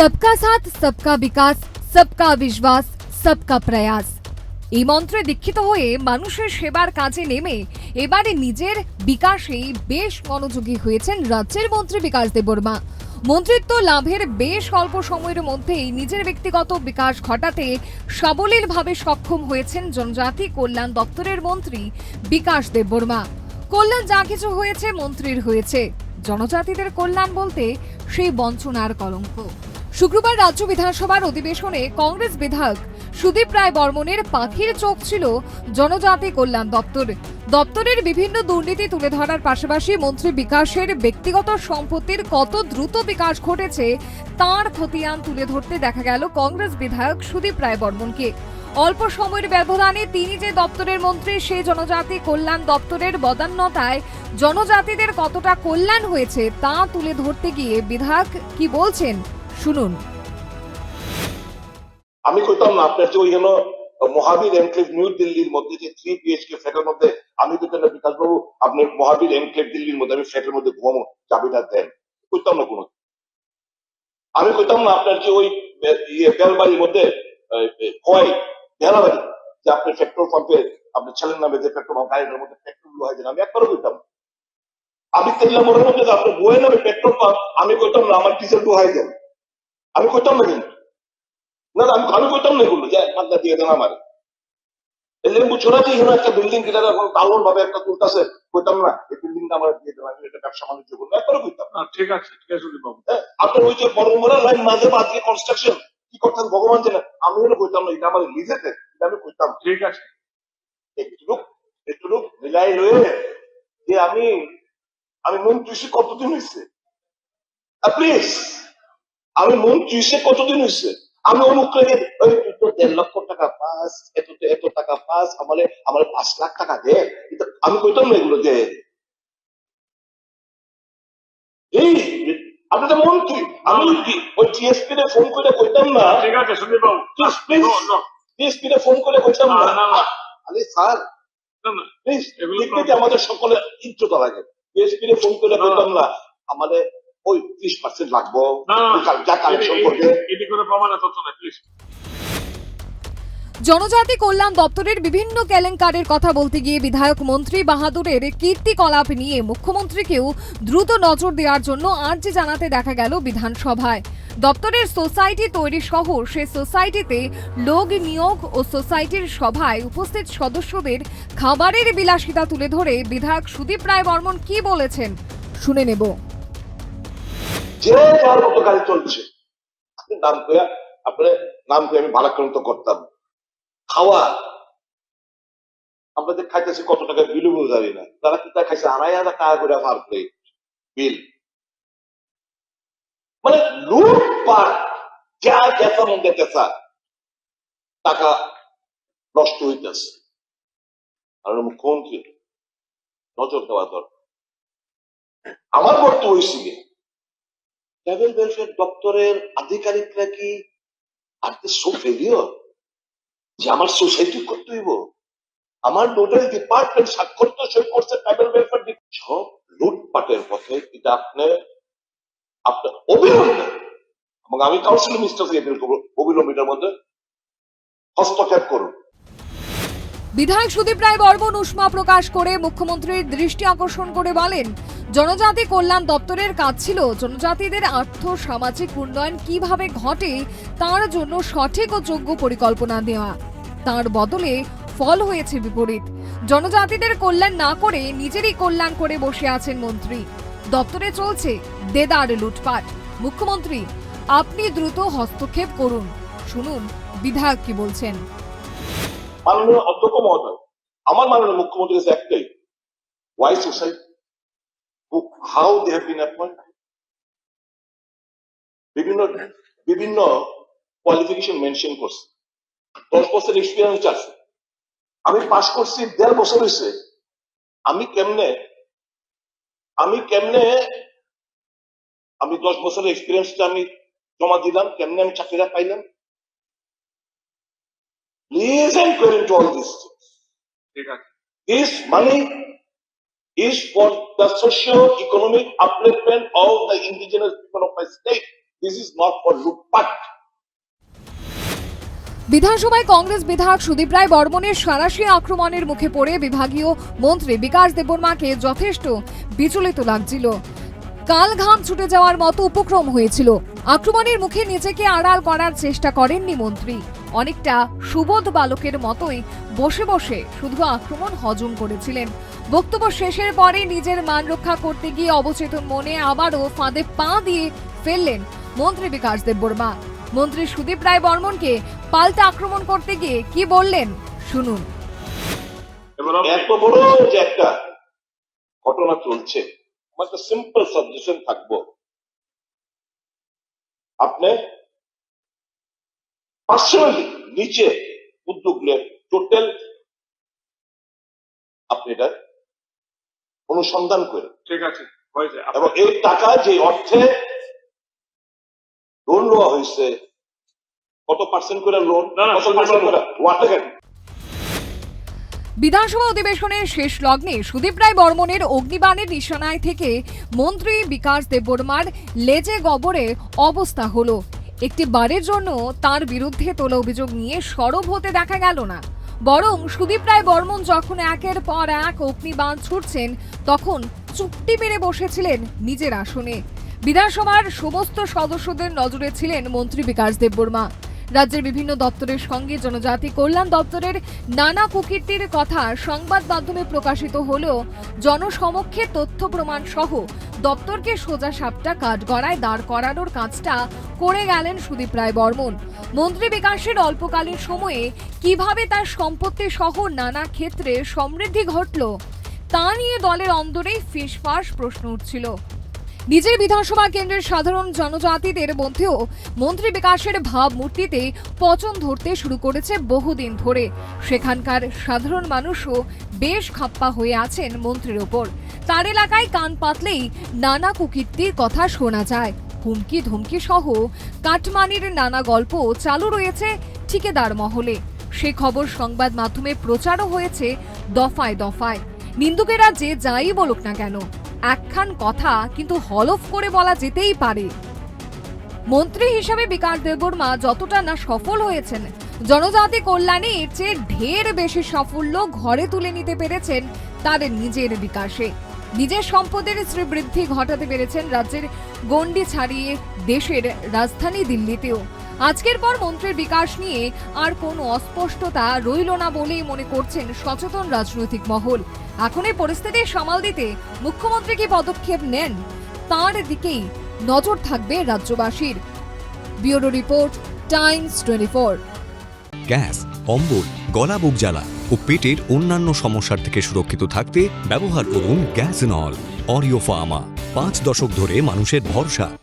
সবকা সাথ সবকা বিকাশ সবকা বিশ্বাস সবকা প্রয়াস এই মন্ত্রে দীক্ষিত হয়ে মানুষের সেবার কাজে নেমে এবারে নিজের বিকাশেই বেশ মনোযোগী হয়েছেন রাজ্যের মন্ত্রী বিকাশ দেববর্মা। মন্ত্রিত্ব লাভের বেশ অল্প সময়ের মধ্যেই নিজের ব্যক্তিগত বিকাশ ঘটাতে সাবলীলভাবে সক্ষম হয়েছেন জনজাতি কল্যাণ দপ্তরের মন্ত্রী বিকাশ দেববর্মা। কল্যাণ যা কিছু হয়েছে মন্ত্রীর হয়েছে। জনজাতিদের কল্যাণ বলতে সেই বঞ্চনার কলঙ্ক। শুক্রবার রাজ্য বিধানসভার অধিবেশনে কংগ্রেস বিধায়ক সুদীপ রায় বর্মনের পাখির চোখ ছিল জনজাতি কল্যাণ দপ্তর। দপ্তরের বিভিন্ন দুর্নীতি তুলে ধরার পাশাপাশি মন্ত্রী বিকাশের ব্যক্তিগত সম্পত্তির কত দ্রুত বিকাশ ঘটেছে তার খতিয়ান তুলে ধরতে দেখা গেল কংগ্রেস বিধায়ক সুদীপ রায় বর্মনকে অল্প সময়ের ব্যবধানে তিনি যে দপ্তরের মন্ত্রী সেই জনজাতি কল্যাণ দপ্তরের বদান্যতায় জনজাতিদের কতটা কল্যাণ হয়েছে তা তুলে ধরতে গিয়ে বিধায়ক কি বলছেন? শুনুন। আমি কইতাম না, আপনার যে ওই হলো মহাবীর এনক্লেভ নিউ দিল্লির মধ্যে, যে থ্রি বিএইচকে ফ্ল্যাটের মধ্যে, আমি তো কেন বিকাশ বাবু, আপনি মহাবীর এনক্লেভ দিল্লির মধ্যে, আমি ফ্ল্যাটের মধ্যে ঘুমাবো, চাবিটা দেন। কইতাম না কোনো। আমি কইতাম না, আপনার যে ওই ইয়ে বেলবাড়ির মধ্যে হয় বেলাবাড়ি যে আপনি পেট্রোল পাম্পে আপনার ছেলের নামে যে পেট্রোল পাম্প গাড়িটার মধ্যে পেট্রোল লোহাই দেন আমি একবারও কইতাম আমি তেল্লা মোড়ের মধ্যে যে আপনার বইয়ের নামে পেট্রোল পাম্প আমি কইতাম না, আমার ডিজেল লোহাই দেন। আমি করতাম না কিন্তু না না, আমি আমি কইতাম না এগুলো যে মাদ্দা দিয়ে দেন আমার। এই লেম্বু ছোড়া যে এখানে একটা বিল্ডিং কিনা এখন তালন ভাবে একটা তুলতেছে কইতাম না এই বিল্ডিংটা আমার দিয়ে দেন আমি এটা ব্যবসা বাণিজ্য করব। একবারও কইতাম। না। না ঠিক আছে ঠিক আছে বাবু। হ্যাঁ, আপনার ওই যে বড় মোড়া লাইন মাঝে মাঝে কনস্ট্রাকশন কি করতেন ভগবান জানে আমি হলো কইতাম না এটা আমার লিজেতে এটা আমি কইতাম। না। ঠিক আছে। একটুক একটুক মিলাই লয়ে যে আমি আমি মন চুষে কতদিন হয়েছে প্লিজ আমি মন চুষে কতদিন হয়েছে আমি অমুক ওই তো দেড় লক্ষ টাকা পাস এত এত টাকা পাস আমারে আমার পাঁচ লাখ টাকা দে। আমি কইতাম না এগুলো দে এই মন্ত্রী আমি কি ওই টিএসপি তে ফোন করে কইতাম না? ঠিক আছে বাবু। টিএসপি তে ফোন করে কইতাম না। আরে স্যার প্লিজ আমাদের সকলে ইজ্জত লাগে। পিএসপি রে ফোন করে। বলতাম না। আমাদের ওই ত্রিশ পার্সেন্ট লাগবো। না, না, ওই কাল- যা কালেকশন করবে এটি- এটি প্রমাণ তথ্য নাই প্লিজ জনজাতি কল্যাণ দপ্তরের বিভিন্ন কেলেঙ্কারের কথা বলতে গিয়ে বিধায়ক মন্ত্রী বাহাদুরের কীর্তিকলাপ নিয়ে মুখ্যমন্ত্রীকেও দ্রুত নজর দেওয়ার জন্য আর্জি জানাতে দেখা গেল বিধানসভায়। দপ্তরের সোসাইটি তৈরি সহ সে সোসাইটিতে লোক নিয়োগ ও সোসাইটির সভায় উপস্থিত সদস্যদের খাবারের বিলাসিতা তুলে ধরে বিধায়ক সুদীপ রায় বর্মন কি বলেছেন শুনে নেব। যে যার মতো গাড়ি চলছে নাম করে আপনার নাম করে আমি ভালাক্রান্ত করতাম। খাওয়া। আপনাদের খাইতেছি কত টাকা বিলও জানি না। তারা কি খাইছে আড়াই হাজার টাকা করে পার প্লেট বিল। মানে লুটপাট, যা গেছা টাকা নষ্ট হইতেছে। আর মুখ্যমন্ত্রী নজর দেওয়া দরকার। আমার বক্তব্য হয়েছিল ট্রাভেল ওয়েলফেয়ার দপ্তরের আধিকারিকরা কি আর সো ফেলিওর যে আমার সোসাইটি করতে হইব। আমার নোডাল ডিপার্টমেন্ট স্বাক্ষর তো সই করছে ট্রাভেল ওয়েলফেয়ার সব লুটপাটের পথে এটা আপনি আপনার অবিলম্বে, এবং আমি কাউন্সিল মিনিস্টারকে এপিল করব অবিলম্বে এটার মধ্যে হস্তক্ষেপ করুন। বিধায়ক সুদীপ রায় বর্মন উষ্মা প্রকাশ করে মুখ্যমন্ত্রীর দৃষ্টি আকর্ষণ করে বলেন জনজাতি কল্যাণ দপ্তরের কাজ ছিল জনজাতিদের আর্থ সামাজিক উন্নয়ন কীভাবে ঘটে তার জন্য সঠিক ও যোগ্য পরিকল্পনা দেওয়া তার বদলে ফল হয়েছে বিপরীত। জনজাতিদের কল্যাণ না করে নিজেরই কল্যাণ করে বসে আছেন মন্ত্রী। দপ্তরে চলছে দেদার লুটপাট। মুখ্যমন্ত্রী, আপনি দ্রুত হস্তক্ষেপ করুন। শুনুন, বিধায়ক কি বলছেন। মাননীয় অধ্যক্ষ মহোদয়, আমার মাননীয় মুখ্যমন্ত্রী একটাই why society how they have been appoint বিভিন্ন বিভিন্ন কোয়ালিফিকেশন মেনশন করছে। দশ বছর এক্সপিরিয়েন্স আছে। আমি পাস করছি দেড় বছর হয়েছে। আমি কেমনে আমি কেমনে আমি দশ বছরের এক্সপিরিয়েন্সটা আমি জমা দিলাম কেমনে আমি চাকরিটা পাইলাম? Please enquiry into all this This money is for the socio-economic upliftment of the indigenous people of my state. This is not for লুটপাট বিধানসভায় কংগ্রেস বিধায়ক সুদীপ রায় বর্মনের সারাশি আক্রমণের মুখে পড়ে বিভাগীয় মন্ত্রী বিকাশ দেববর্মাকে যথেষ্ট বিচলিত লাগছিল। কাল ঘাম ছুটে যাওয়ার মতো উপক্রম হয়েছিল। আক্রমণের মুখে নিজেকে আড়াল করার চেষ্টা করেননি মন্ত্রী। অনেকটা সুবোধ বালকের মতোই বসে বসে শুধু আক্রমণ হজম করেছিলেন। বক্তব্য শেষের পরে নিজের মান রক্ষা করতে গিয়ে অবচেতন মনে আবারও ফাঁদে পা দিয়ে ফেললেন মন্ত্রী বিকাশ দেববর্মা। মন্ত্রী সুদীপ রায় বর্মনকে পাল্টা আক্রমণ করতে গিয়ে কি বললেন? শুনুন। এত বড় যে একটা ঘটনা চলছে আমার একটা সিম্পল সাজেশন থাকব। আপনি পার্সোনালি নিচে উদ্যোগ নেন টোটাল আপনি এটা অনুসন্ধান করে। ঠিক আছে এবং এই টাকা যে অর্থে লোন নেওয়া হয়েছে কত পার্সেন্ট করে লোন কত পার্সেন্ট করে? বিধানসভা অধিবেশনের শেষ লগ্নে সুদীপ রায় বর্মনের অগ্নিবাণের নিশানায় থেকে মন্ত্রী বিকাশ দেববর্মার লেজে গবরে অবস্থা হলো। একটি বারের জন্য তার বিরুদ্ধে তোলা অভিযোগ নিয়ে সরব হতে দেখা গেল না। বরং সুদীপ রায় বর্মন যখন একের পর এক অগ্নিবাণ ছুটছেন, তখন চুক্তি মেরে বসেছিলেন নিজের আসনে। বিধানসভার সমস্ত সদস্যদের নজরে ছিলেন মন্ত্রী বিকাশ দেববর্মা। রাজ্যের বিভিন্ন দপ্তরের সঙ্গে জনজাতি কল্যাণ দপ্তরের নানা কুকীর্তির কথা সংবাদ মাধ্যমে প্রকাশিত হলেও জনসমক্ষে তথ্য প্রমাণ সহ দপ্তরকে সোজা সাপটা কাঠগড়ায় দাঁড় করানোর কাজটা করে গেলেন সুদীপ রায় বর্মন। মন্ত্রী বিকাশের অল্পকালীন সময়ে কীভাবে তার সম্পত্তি সহ নানা ক্ষেত্রে সমৃদ্ধি ঘটল, তা নিয়ে দলের অন্দরেই ফিসফাস প্রশ্ন উঠছিল। নিজের বিধানসভা কেন্দ্রের সাধারণ জনজাতিদের মধ্যেও মন্ত্রী বিকাশের ভাবমূর্তিতে পচন ধরতে শুরু করেছে বহুদিন ধরে। সেখানকার সাধারণ মানুষও বেশ খাপ্পা হয়ে আছেন মন্ত্রীর ওপর। তার এলাকায় কান পাতলেই নানা কুকীর্তির কথা শোনা যায়। হুমকি ধমকি সহ কাটমানির নানা গল্প চালু রয়েছে ঠিকাদার মহলে। সে খবর সংবাদ মাধ্যমে প্রচারও হয়েছে দফায় দফায়। নিন্দুকেরা যে যাই বলুক না কেন একখান কথা কিন্তু হলফ করে বলা যেতেই পারে। মন্ত্রী হিসাবে বিকাশ দেববর্মা যতটা না সফল হয়েছেন, জনজাতি কল্যাণে এর চেয়ে ঢের বেশি সাফল্য ঘরে তুলে নিতে পেরেছেন তার নিজের বিকাশে। নিজের সম্পদের শ্রীবৃদ্ধি ঘটাতে পেরেছেন রাজ্যের গণ্ডি ছাড়িয়ে দেশের রাজধানী দিল্লিতেও। আজকের পর মন্ত্রীর বিকাশ নিয়ে আর কোনো অস্পষ্টতা রইল না বলেই মনে করছেন সচেতন রাজনৈতিক মহল। এখন এই পরিস্থিতি সামাল দিতে মুখ্যমন্ত্রী কি পদক্ষেপ নেন? তার দিকেই নজর থাকবে রাজ্যবাসীর। Bureau report, Times twenty four. Gas, অম্বল, গলা বুক জ্বালা ও পেটের অন্যান্য সমস্যার থেকে সুরক্ষিত থাকতে ব্যবহার করুন গ্যাস নল, অরিও ফার্মা। পাঁচ দশক ধরে মানুষের ভরসা।